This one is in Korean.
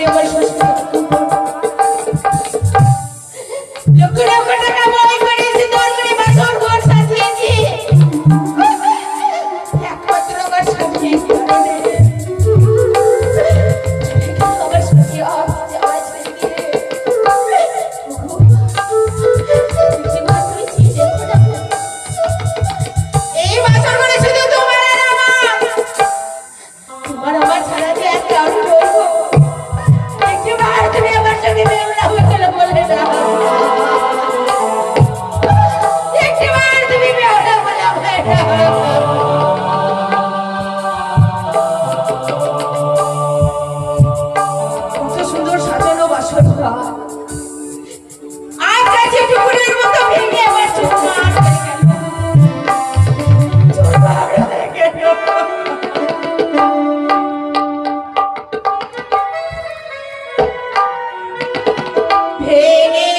Спасибо большое. ছোটরা আর কাছে পুকুরের মতো ভেঙে আমার ভেঙে